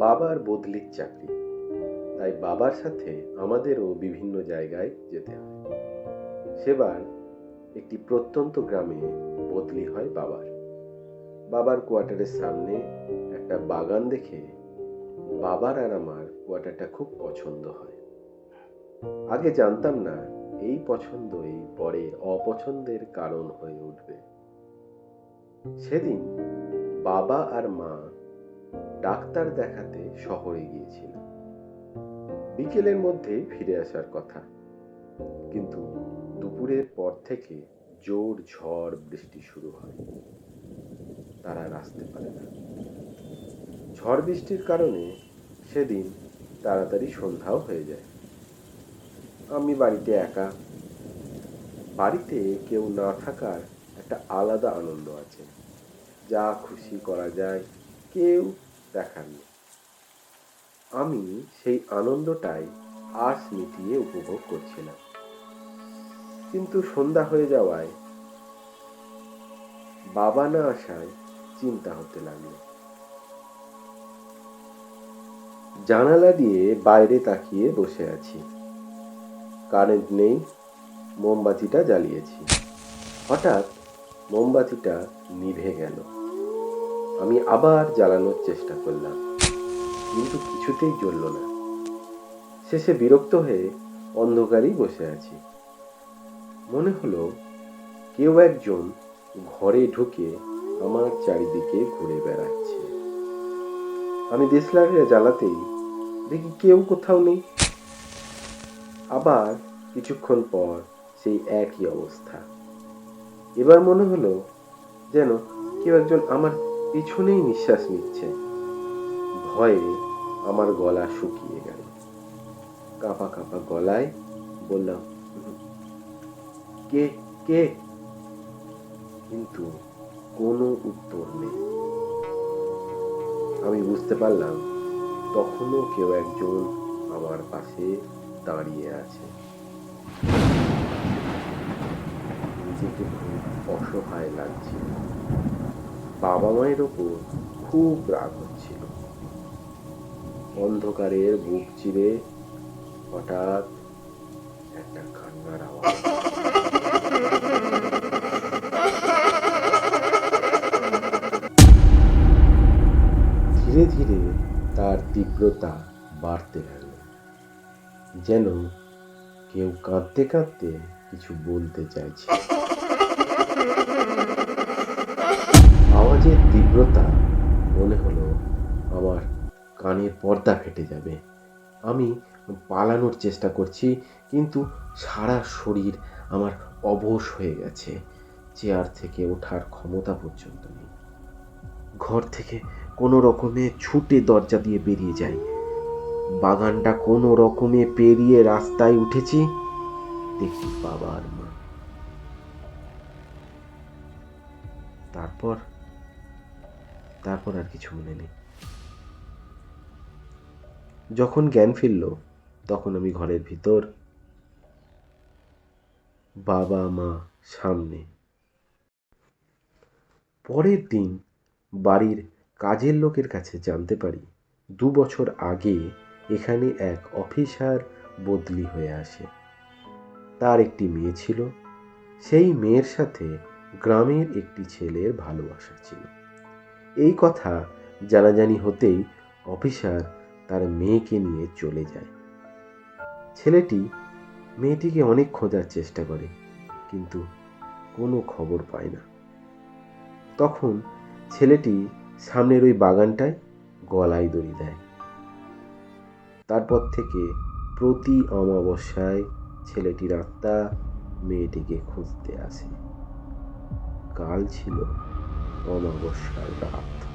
বাবার বদলির চাকরি। তাই বাবার সাথে আমাদেরও বিভিন্ন জায়গায় যেতে হয়। সেবার একটি প্রত্যন্ত গ্রামে বদলি হয় বাবার। বাবার কোয়ার্টারের সামনে একটা বাগান দেখে বাবার আর আমার কোয়ার্টারটা খুব পছন্দ হয়। আগে জানতাম না এই পছন্দই পরে অপছন্দের কারণ হয়ে উঠবে। সেদিন বাবা আর মা ডাক্তার দেখাতে শহরে গিয়েছিল। বিকেলের মধ্যে ফিরে আসার কথা। কিন্তু দুপুরের পর থেকে জোর ঝড় বৃষ্টি শুরু হয়। তারা আসতে পারে না। ঝড় বৃষ্টির কারণে সেদিন তাড়াতাড়ি সন্ধ্যাও হয়ে যায়। আমি বাড়িতে একা। বাড়িতে কেউ না থাকার একটা আলাদা আনন্দ আছে। যা খুশি করা যায়। কেউ দেখার নেই আমি সেই আনন্দটাই আশ মিটিয়ে উপভোগ করছিলাম। কিন্তু সন্ধ্যা হয়ে যাওয়ায় বাবা না আসায় চিন্তা হতে লাগল। জানালা দিয়ে বাইরে তাকিয়ে বসে আছি। কারেন্ট নেই, মোমবাতিটা জ্বালিয়েছি। হঠাৎ মোমবাতিটা নিভে গেল। আমি আবার জ্বালানোর চেষ্টা করলাম, কিন্তু কিছুতেই জ্বলল না। শেষে বিরক্ত হয়ে অন্ধকারেই বসে আছি। মনে হলো কেউ একজন ঘরে ঢুকে আমার চারিদিকে ঘুরে বেড়াচ্ছে। আমি দেশলাইটা জ্বালাতেই দেখি কেউ কোথাও নেই। আবার কিছুক্ষণ পর সেই একই অবস্থা। এবার মনে হলো যেন কেউ একজন আমার পিছনেই নিঃশ্বাস নিচ্ছে। ভয়ে আমার গলা শুকিয়ে গেল। কাঁপা কাঁপা গলায় বললাম, কে কে? কিন্তু কোনো উত্তর নেই। আমি বুঝতে পারলাম তখনও কেউ একজন আমার পাশে দাঁড়িয়ে আছে। নিজেকে খুব অসহায় লাগছিল বাবা মায়ের ওপর খুব রাগ হচ্ছিল। অন্ধকারের বুক চিরে হঠাৎ একটা কান্নার আওয়াজ ধীরে ধীরে তার তীব্রতা বাড়তে লাগল, যেন কেউ কাঁদতে কাঁদতে কিছু বলতে চাইছে। তীব্রতা মনে হলো আমার কানের পর্দা ফেটে যাবে। আমি পালানোর চেষ্টা করছি, কিন্তু সারা শরীর আমার অবশ হয়ে গেছে। চেয়ার থেকে ওঠার ক্ষমতা পর্যন্ত নেই। ঘর থেকে কোনো রকমে ছুটে দরজা দিয়ে বেরিয়ে যাই। বাগানটা কোনো রকমে পেরিয়ে রাস্তায় উঠেছি দেখি বাবা আর মা। তারপর তারপর আর কিছু মনে নেই। যখন জ্ঞান ফিরল, তখন আমি ঘরের ভিতর, বাবা, মা, সামনে। পরের দিন বাড়ির কাজের লোকের কাছে জানতে পারি, দু বছর আগে এখানে এক অফিসার বদলি হয়ে আসে। তার একটি মেয়ে ছিল। সেই মেয়ের সাথে গ্রামের একটি ছেলের ভালোবাসা ছিল। এই কথা জানাজানি হতেই অফিসার তার মেয়েকে নিয়ে চলে যায়। ছেলেটি মেয়েটিকে অনেক খোঁজার চেষ্টা করে, কিন্তু কোনো খবর পায় না। তখন ছেলেটি সামনের ওই বাগানটায় গলায় দড়ি দেয়। তারপর থেকে প্রতি অমাবস্যায় ছেলেটির আত্মা মেয়েটিকে খুঁজতে আসে। কাল ছিল 我能够施展。